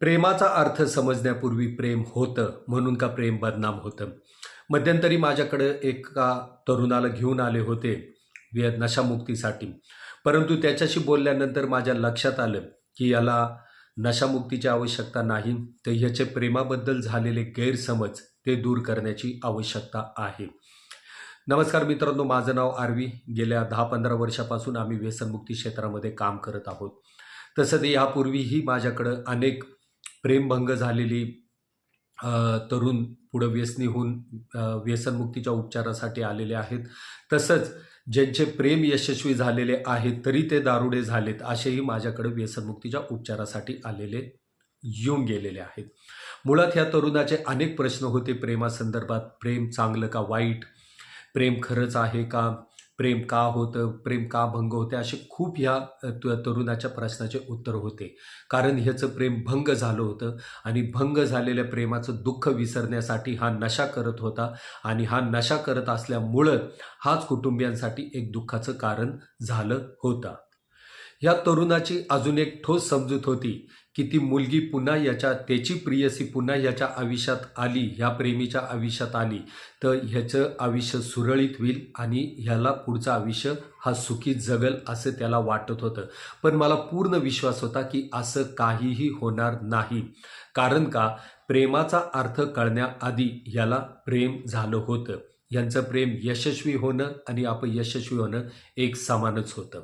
प्रेमाचा अर्थ समजण्यापूर्वी प्रेम होतं म्हणून का प्रेम बदनाम होतं? मध्यंतरी माझ्याकडं एका तरुणाला घेऊन आले होते व्य नशामुक्तीसाठी. परंतु त्याच्याशी बोलल्यानंतर माझ्या लक्षात आलं की याला नशामुक्तीची आवश्यकता नाही तर ह्याचे प्रेमाबद्दल झालेले गैरसमज ते दूर करण्याची आवश्यकता आहे. नमस्कार मित्रांनो माझं नाव आरवी. गेल्या दहा पंधरा वर्षापासून आम्ही व्यसनमुक्ती क्षेत्रामध्ये काम करत आहोत. तसंच यापूर्वीही माझ्याकडं अनेक प्रेमभंग झालेली तरुण पुढं व्यसनी होऊन व्यसनमुक्तीच्या उपचारासाठी आलेले आहेत. तसंच ज्यांचे प्रेम यशस्वी झालेले आहेत तरी ते दारुडे झालेत असेही माझ्याकडे व्यसनमुक्तीच्या उपचारासाठी आलेले येऊन गेलेले आहेत. मुळात ह्या तरुणाचे अनेक प्रश्न होते प्रेमासंदर्भात. प्रेम चांगलं का वाईट? प्रेम खरंच आहे का? प्रेम का होतं प्रेम का भंग होते असे खूप ह्या त- तरुणाच्या प्रश्नाचे उत्तर होते. कारण ह्याचं प्रेम भंग झालं होतं आणि भंग झालेल्या प्रेमाचं दुःख विसरण्यासाठी हा नशा करत होता आणि हा नशा करत असल्यामुळं हाच कुटुंबियांसाठी एक दुःखाचं कारण झालं होतं. या तरुणाची अजून एक ठोस समजूत होती. की ती मुलगी पुन्हा याच्या त्याची प्रियसी पुन्हा याच्या आयुष्यात आली ह्या प्रेमीच्या आयुष्यात आली. तर ह्याचं आयुष्य सुरळीत होईल आणि ह्याला पुढचं आयुष्य हा सुखी जगल असं त्याला वाटत होतं. पण मला पूर्ण विश्वास होता की असं काहीही होणार नाही. कारण का? प्रेमाचा अर्थ कळण्याआधी ह्याला प्रेम झालं होतं. यांचं प्रेम यशस्वी होणं आणि अपयशस्वी होणं एक समानच होतं.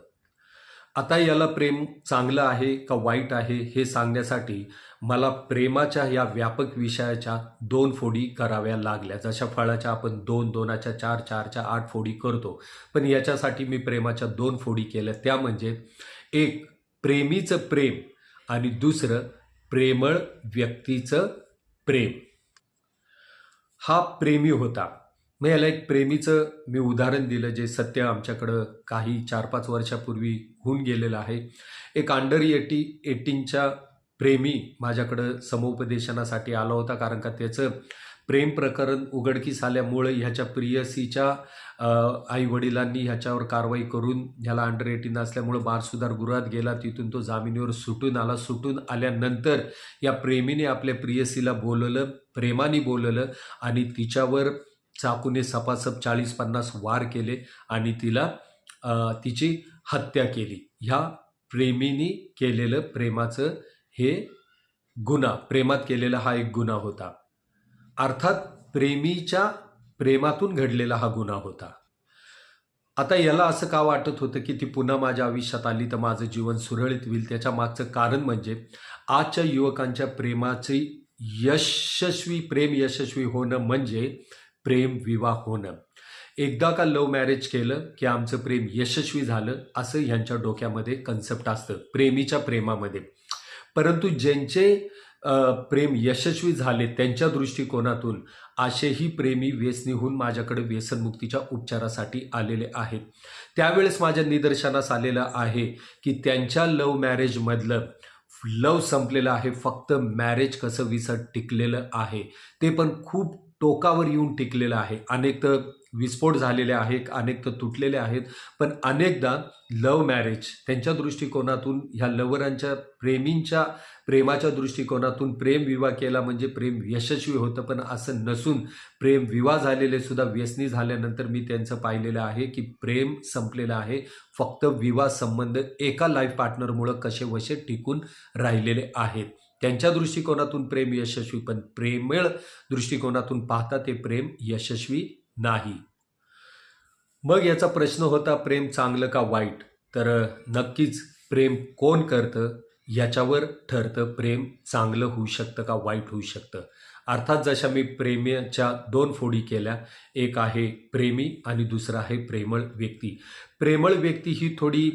आता याला प्रेम चांगलं आहे का वाईट आहे हे सांगण्यासाठी मला प्रेमाच्या या व्यापक विषयाच्या दोन फोडी कराव्या लागल्या. जशा फळाच्या आपण दोन दोनाच्या चार चारच्या आठ फोडी करतो पण याच्यासाठी मी प्रेमाच्या दोन फोडी केल्या. त्या म्हणजे एक प्रेमीचं प्रेम आणि दुसरं प्रेमळ व्यक्तीचं प्रेम. हा प्रेमी होता. मग याला एक प्रेमीचं मी उदाहरण दिलं जे सत्य आमच्याकडं काही चार पाच वर्षापूर्वी होऊन गेलेलं आहे. एक अंडर एटी एटीनच्या प्रेमी माझ्याकडं समुपदेशनासाठी आला होता कारण का त्याचं प्रेम प्रकरण उघडकीस आल्यामुळं ह्याच्या प्रियसीच्या आई वडिलांनी ह्याच्यावर कारवाई करून ह्याला अंडर एटीन असल्यामुळं बार सुधार गृहात गेला. तिथून तो जामिनीवर सुटून आला. सुटून आल्यानंतर या प्रेमीने आपल्या प्रियसीला बोलवलं प्रेमाने बोलवलं आणि तिच्यावर चाकूने सपासप चाळीस पन्नास वार केले आणि तिला तिची हत्या केली. ह्या प्रेमीनी केलेलं प्रेमाचं हे गुन्हा प्रेमात केलेला हा एक गुन्हा होता. अर्थात प्रेमीच्या प्रेमातून घडलेला हा गुन्हा होता. आता याला असं का वाटत होतं की ती पुन्हा माझ्या आयुष्यात आली तर माझं जीवन सुरळीत होईल? त्याच्या मागचं कारण म्हणजे आजच्या युवकांच्या प्रेमाची यशस्वी प्रेम यशस्वी होणं म्हणजे प्रेम विवाह होणं. एकदा का लव्ह मॅरेज केलं की आमचं प्रेम यशस्वी झालं असं ह्यांच्या डोक्यामध्ये कन्सेप्ट असतं प्रेमीच्या प्रेमामध्ये. परंतु ज्यांचे प्रेम यशस्वी झाले त्यांच्या दृष्टिकोनातून असेही प्रेमी व्यसनीहून माझ्याकडे व्यसनमुक्तीच्या उपचारासाठी आलेले आहेत. त्यावेळेस माझ्या निदर्शनास आलेलं आहे की त्यांच्या लव्ह मॅरेजमधलं लव संपलेलं आहे फक्त मॅरेज कसं विसर टिकलेलं आहे ते पण खूप टोकावर येऊन टिकलेलं आहे. अनेक तर विस्फोट झालेले आहेत अनेक तर तुटलेले आहेत. पण अनेकदा लव्ह मॅरेज त्यांच्या दृष्टिकोनातून ह्या लवरांच्या प्रेमींच्या प्रेमाच्या दृष्टिकोनातून प्रेम विवाह केला म्हणजे प्रेम यशस्वी होतं. पण असं नसून प्रेम विवाह झालेले सुद्धा व्यसनी झाल्यानंतर मी त्यांचं पाहिलेलं आहे की प्रेम संपलेलं आहे. फक्त विवाह संबंध एका लाईफ पार्टनरमुळं कसे वसे टिकून राहिलेले आहेत. त्यांच्या दृष्टिकोनातून प्रेम यशस्वी पण प्रेमळ दृष्टिकोनातून पाहता ते प्रेम यशस्वी नाही. मग याचा प्रश्न होता प्रेम चांगलं का वाईट? तर नक्कीच प्रेम कोण करतं? याच्यावर ठरतं प्रेम चांगलं होऊ शकतं का वाईट होऊ शकतं? अर्थात जशा मी प्रेमीच्या दोन फोडी केल्या एक आहे प्रेमी आणि दुसरं आहे प्रेमळ व्यक्ती. प्रेमळ व्यक्ती ही थोडी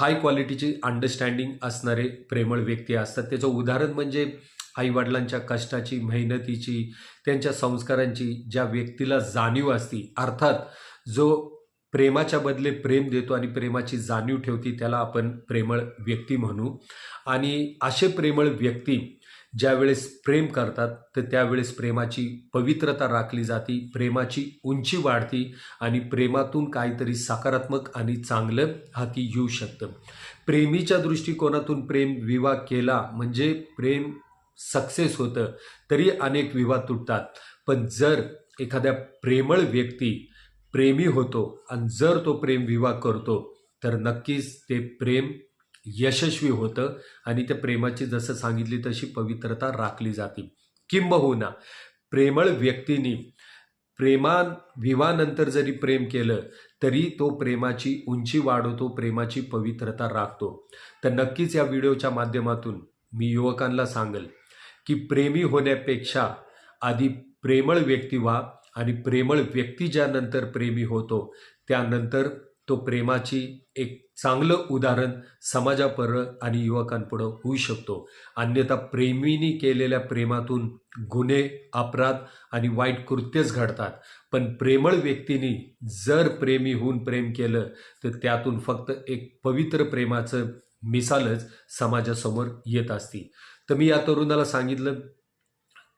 हाय क्वालिटीची अंडरस्टँडिंग असणारे प्रेमळ व्यक्ती असतात. त्याचं उदाहरण म्हणजे आईवडिलांच्या कष्टाची मेहनतीची त्यांच्या संस्कारांची ज्या व्यक्तीला जाणीव असती. अर्थात जो प्रेमाच्या बदले प्रेम देतो आणि प्रेमाची जाणीव ठेवती त्याला आपण प्रेमळ व्यक्ती म्हणू. आणि असे प्रेमळ व्यक्ती ज्यावेळेस प्रेम करतात तर त्यावेळेस प्रेमाची पवित्रता राखली जाती प्रेमाची उंची वाढती आणि प्रेमातून काहीतरी सकारात्मक आणि चांगलं हाती येऊ शकतं. प्रेमीच्या दृष्टिकोनातून प्रेम विवाह केला म्हणजे प्रेम सक्सेस होतं तरी अनेक विवाह तुटतात. पण जर एखाद्या प्रेमळ व्यक्ती प्रेमी होतो आणि जर तो प्रेम विवाह करतो तर नक्कीच ते प्रेम यशस्वी होतं आणि त्या प्रेमाची जसं सांगितली तशी पवित्रता राखली जाते. किंबहुना प्रेमळ व्यक्तीने प्रेमा विवाहानंतर जरी प्रेम केलं तरी तो प्रेमाची उंची वाढवतो प्रेमाची पवित्रता राखतो. तर नक्कीच या व्हिडिओच्या माध्यमातून मी युवकांना सांगेल की प्रेमी होण्यापेक्षा आधी प्रेमळ व्यक्ती व्हा आणि प्रेमळ व्यक्ती ज्यानंतर प्रेमी होतो त्यानंतर तो प्रेमाची एक चांगलं उदाहरण समाजापर आणि युवकांपुढं होऊ शकतो. अन्यथा प्रेमीनी केलेल्या प्रेमातून गुन्हे अपराध आणि वाईट कृत्यच घडतात. पण प्रेमळ व्यक्तीनी जर प्रेमी होऊन प्रेम केलं तर त्यातून फक्त एक पवित्र प्रेमाचं मिसालच समाजासमोर येत असती. तर मी या तरुणाला सांगितलं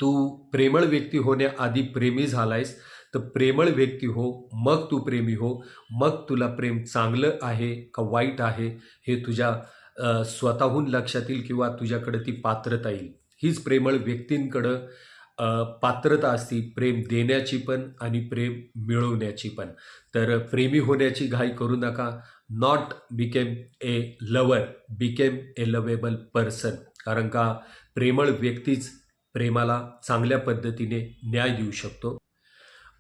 तू प्रेमळ व्यक्ती होण्याआधी प्रेमी झालायस तर प्रेमळ व्यक्ती हो मग तू प्रेमी हो मग तुला प्रेम चांगलं आहे का वाईट आहे हे तुझ्या स्वतःहून लक्षात येईल किंवा तुझ्याकडे ती पात्रता येईल. हीच प्रेमळ व्यक्तींकडं पात्रता असती प्रेम देण्याची पण आणि प्रेम मिळवण्याची पण. तर प्रेमी होण्याची घाई करू नका. Not become a lover become a lovable person कारण का? प्रेमळ व्यक्तीच प्रेमाला चांगल्या पद्धतीने न्याय देऊ शकतो.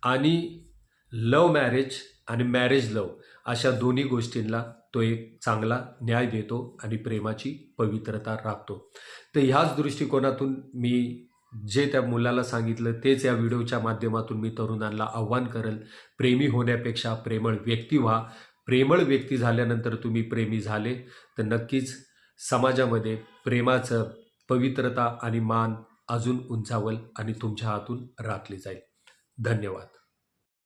आणि लव मॅरेज आणि मॅरेज लव अशा दोन्ही गोष्टींना तो एक चांगला न्याय देतो आणि प्रेमाची पवित्रता राखतो. तर ह्याच दृष्टिकोनातून मी जे त्या मुलाला सांगितलं तेच या व्हिडिओच्या माध्यमातून मी तरुणांना आव्हान करेल. प्रेमी होण्यापेक्षा प्रेमळ व्यक्ती व्हा. प्रेमळ व्यक्ती झाल्यानंतर तुम्ही प्रेमी झाले. तर नक्कीच समाजामध्ये प्रेमाचं पवित्रता आणि मान अजून उंचावल आणि तुमच्या हातून राखली जाईल. धन्यवाद.